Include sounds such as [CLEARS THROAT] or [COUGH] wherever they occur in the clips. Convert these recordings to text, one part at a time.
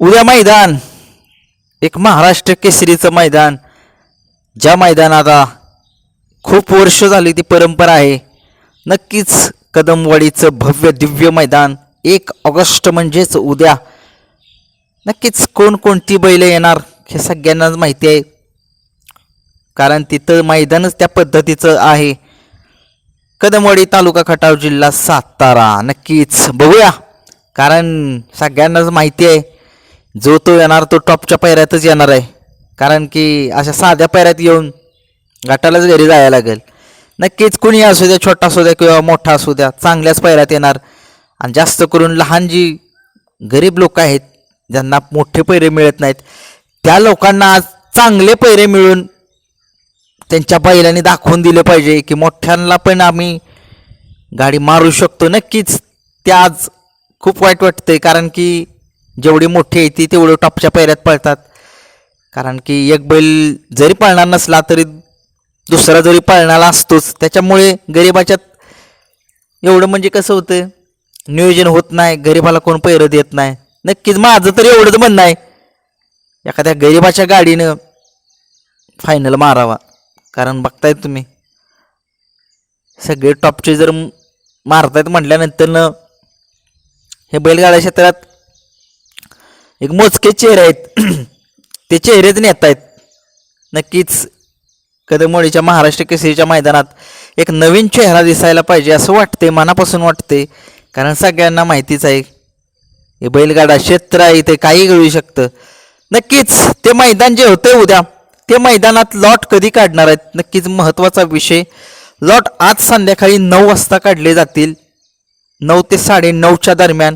उद्या मैदान. एक महाराष्ट्र केसरीचं मैदान. ज्या मैदानाला खूप वर्ष झाली ती परंपरा आहे. नक्कीच कदमवाडीचं भव्य दिव्य मैदान एक ऑगस्ट म्हणजेच उद्या. नक्कीच कोणकोणती बैल येणार हे सगळ्यांनाच माहिती आहे. कारण तिथं मैदानच त्या पद्धतीचं आहे. कदमवाडी तालुका खटाव जिल्हा सातारा. नक्कीच बघूया. कारण सगळ्यांनाच माहिती आहे. जो तो येणार तो टॉपच्या पायऱ्यातच येणार आहे. कारण की अशा साध्या पायऱ्यात येऊन घाटालाच घरी जायला लागेल. नक्कीच कुणी असू द्या छोटा असू द्या किंवा मोठा असू द्या चांगल्याच पायऱ्यात येणार. आणि जास्त करून लहान जी गरीब लोक आहेत ज्यांना मोठे पैरे मिळत नाहीत त्या लोकांना आज चांगले पैरे मिळून त्यांच्या बैलांनी दाखवून दिले पाहिजे की मोठ्यांना पण आम्ही गाडी मारू शकतो. नक्कीच ते आज खूप वाईट वाटतंय कारण की जेवढी मोठी आहे ती तेवढं टॉपच्या पैऱ्यात पळतात. कारण की एक बैल जरी पळणार नसला तरी दुसरा जरी पळणारा असतोच. त्याच्यामुळे गरिबाच्यात एवढं म्हणजे कसं होतं नियोजन होत नाही. गरिबाला कोण पैरं देत नाही. नक्कीच माझं तर एवढंच म्हणणं आहे. एखाद्या गरिबाच्या गाडीनं फायनल मारावा. कारण बघताय तुम्ही सगळे टॉपचे जर मारतायत म्हटल्यानंतर हे बैलगाड्या क्षेत्रात एक मोजके चेहरे आहेत. [CLEARS THROAT] ते चेहरेच नेत आहेत. नक्कीच कदमोळीच्या महाराष्ट्र केसरीच्या मैदानात एक नवीन चेहरा दिसायला पाहिजे असं वाटते मनापासून वाटते कारण सगळ्यांना माहितीच आहे हे बैलगाडा क्षेत्र आहे ते काही घडू शकतं. नक्कीच ते मैदान जे होते उद्या ते मैदानात लॉट कधी काढणार आहेत? नक्कीच महत्त्वाचा विषय. लॉट आज संध्याकाळी नऊ वाजता काढले जातील. नऊ ते साडे नऊच्या दरम्यान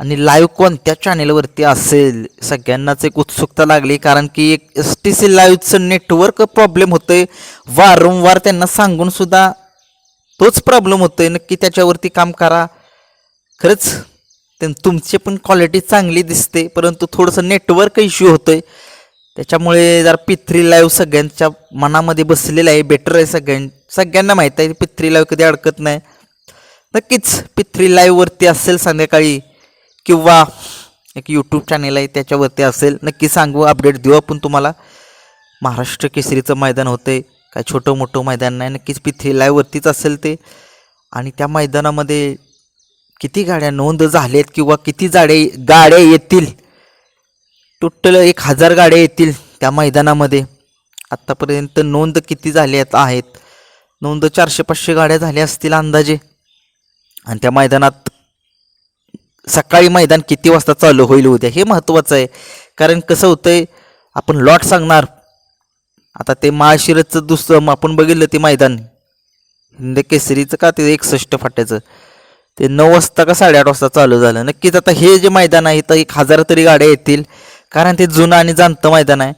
आणि लाईव्ह कोणत्या चॅनेलवरती असेल? सगळ्यांनाच एक उत्सुकता लागली कारण की एक एस टी सी लाईव्हचं नेटवर्क प्रॉब्लेम होतोय. वारंवार त्यांना सांगून सुद्धा तोच प्रॉब्लेम होतोय. नक्की त्याच्यावरती काम करा. खरंच त्यां तुमची पण क्वालिटी चांगली दिसते परंतु थोडंसं नेटवर्क इश्यू होतोय. त्याच्यामुळे जरा पिथ्री लाईव्ह सगळ्यांच्या मनामध्ये बसलेलं आहे बेटर आहे सगळ्यां सगळ्यांना माहीत आहे पिथ्री लाईव्ह कधी अडकत नाही. नक्कीच पिथ्री लाईव्हवरती असेल संध्याकाळी. किंवा एक यूट्यूब चॅनेल आहे त्याच्यावरती असेल नक्की सांगू अपडेट देऊ आपण तुम्हाला. महाराष्ट्र केसरीचं मैदान होते काय छोटं मोठं मैदान नाही नक्कीच पिथ्री लाईव्हवरतीच असेल ते. आणि त्या मैदानामध्ये किती गाड्या नोंद झाल्यात किंवा किती जाडे गाड्या येतील? टोटल एक हजार गाड्या येतील त्या मैदानामध्ये. आत्तापर्यंत नोंद किती झाल्यात आहेत? नोंद चारशे पाचशे गाड्या झाल्या असतील अंदाजे. आणि त्या मैदानात सकाळी मैदान किती वाजता चालू होईल उद्या हे महत्त्वाचं आहे. कारण कसं होतंय आपण लॉट सांगणार. आता ते महाशिरचं दुसरं आपण बघितलं ते मैदान. हिंद केसरीचं का ते एकसष्ट फाट्याचं? ते नऊ वाजता का साडेआठ वाजता चालू झालं? नक्कीच आता हे जे मैदान आहे तर एक हजार तरी गाड्या येतील. कारण ते जुनं आणि जाणतं मैदान आहे.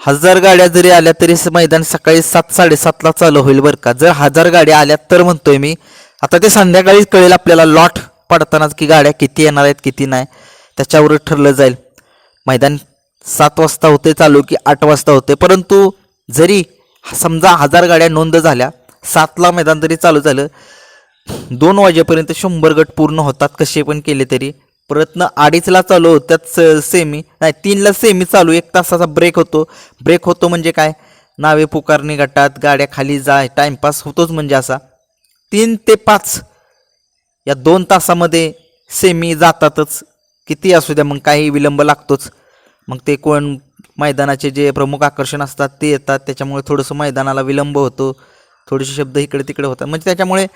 हजार गाड्या जरी आल्या तरी मैदान सकाळी सात साडेसातला चालू होईल बरं का. जर हजार गाड्या आल्या तर म्हणतोय मी. आता ते संध्याकाळी कळेल आपल्याला लॉट. पडतानाच की गाड्या किती येणार आहेत किती नाही त्याच्यावर ठरलं जाईल. मैदान सात वाजता होते चालू की आठ वाजता होते. परंतु जरी समजा हजार गाड्या नोंद झाल्या सातला मैदान जरी चालू झालं. दोन वाजेपर्यंत शंभर गट पूर्ण होतात कसे पण केले तरी. प्रयत्न अडीचला चालू होत्यात स- सेमी नाही तीनला सेमी चालू. एक तासाचा ब्रेक होतो. ब्रेक होतो म्हणजे काय? नावे पुकारणी गटात गाड्या खाली जाय टाइमपास होतोच म्हणजे असा. तीन ते पाच या दोन तासामध्ये सेमी जातातच. किती असू द्या मग काही विलंब लागतोच. मग ते कोण मैदानाचे जे प्रमुख आकर्षण असतात ते येतात. त्याच्यामुळे थोडंसं मैदानाला विलंब होतो. थोडेसे शब्द इकडे तिकडे होतात. म्हणजे त्याच्यामुळे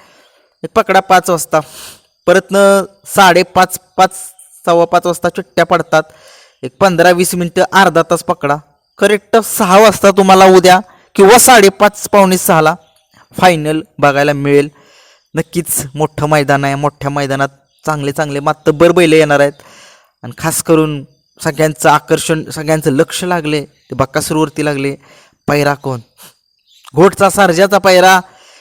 एक पकडा पाच वाजता. परतनं साडेपाच पाच सव्वा पाच वाजता चुट्ट्या पडतात. एक पंधरा वीस मिनटं अर्धा तास पकडा. करेक्ट सहा वाजता तुम्हाला उद्या किंवा साडेपाच पावणे सहाला फायनल बघायला मिळेल. नक्कीच मोठं मैदान आहे. मोठ्या मैदानात चांगले चांगले मातब्बर बैल येणार आहेत. आणि खास करून सगळ्यांचं आकर्षण सगळ्यांचं लक्ष लागले. ते बक्कासूरवरती लागले. पैरा कोण? घोटचा सर्जाचा पैरा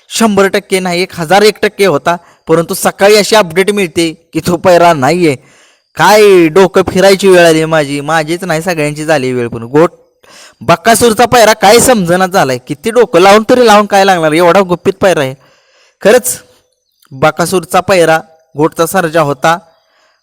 शंभर टक्के नाही एक हजार एक टक्के होता. परंतु सकाळी अशी अपडेट मिळते की तो पैरा नाही आहे काय डोकं फिरायची वेळ आली माझी. माझीच नाही सगळ्यांची झाली वेळ पण. गोट बक्कासूरचा पैरा काय समजण्यात झालाय? किती डोकं लावून तरी लावून काय लागणार? एवढा गुप्पित पैरा आहे. खरंच बाकासूरचा पैरा घोटचा सर्जा होता.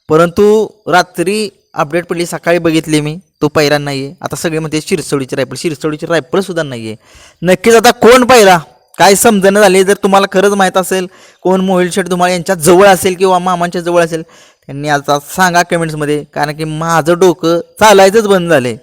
परंतु रात्री अपडेट पडली सकाळी बघितली मी तो पैरा नाही आहे आता सगळे म्हणते शिरसवडीची रायफल शिरसवडीची रायफल सुद्धा नाही आहे नक्कीच आता कोण पैरा काय समजणं झाले? जर तुम्हाला खरंच माहीत असेल कोण मोहिल शेठ तुम्हाला यांच्या जवळ असेल किंवा मामांच्या जवळ असेल त्यांनी आता सांगा कमेंट्समध्ये कारण की माझं डोकं चालायचंच बंद झालं आहे